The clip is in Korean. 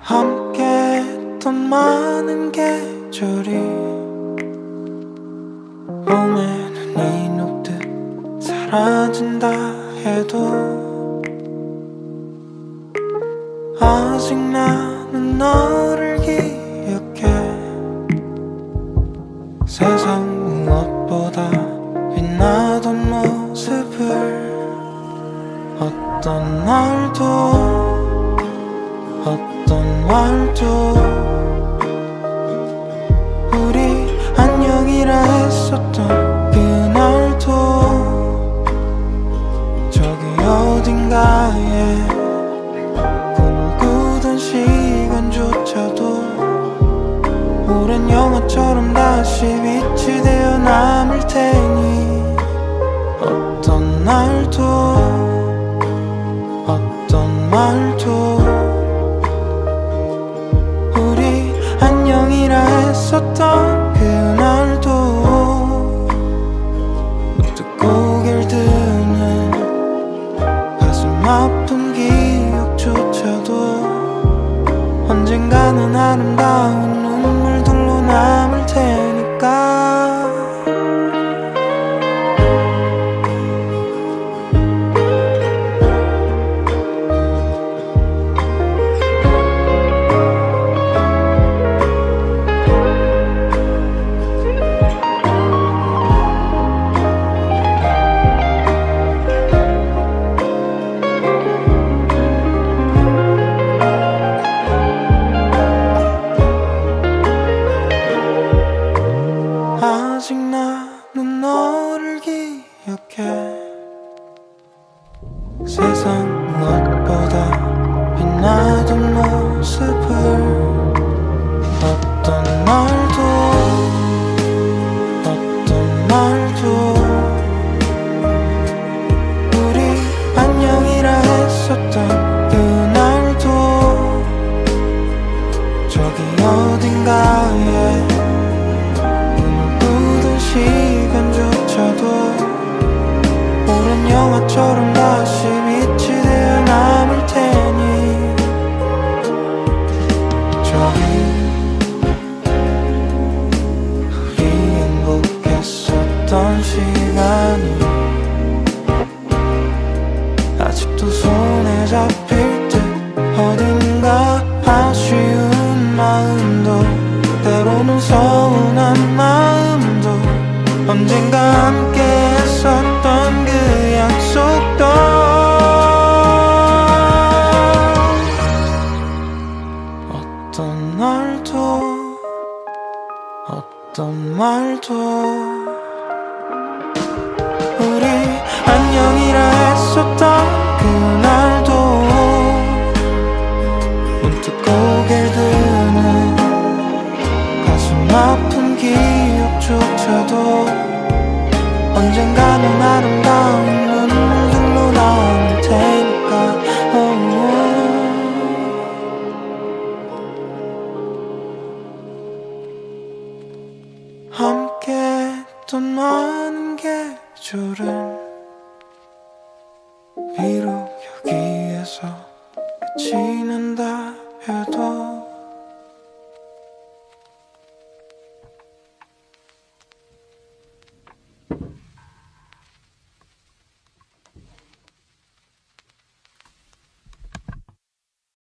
함께 했던 많은 계절이 봄에는 이 녹듯 사라진다 해도 아직 나 어떤 날도 어떤 말도 우리 안녕이라 했었던 그날도 저기 어딘가에 꿈꾸던 시간조차도 오랜 영화처럼 다시 빛이 되어 남을 테니 어떤 날도 했었던 그날도 문득 고개를 드는 가슴 아픈 기억조차도 언젠가는 아름다운 세상 무엇보다 빛나던 모습을 손에 잡힐 듯 어딘가 아쉬운 마음도 때로는 서운한 마음도 언젠가 함께 했었던 그 약속도 어떤 날도 어떤 말도 기억조차도 언젠가는 아름다운 눈물들로 남을 테니까 어. 함께 했던 많은 계절은 비록 여기에서 난다 해도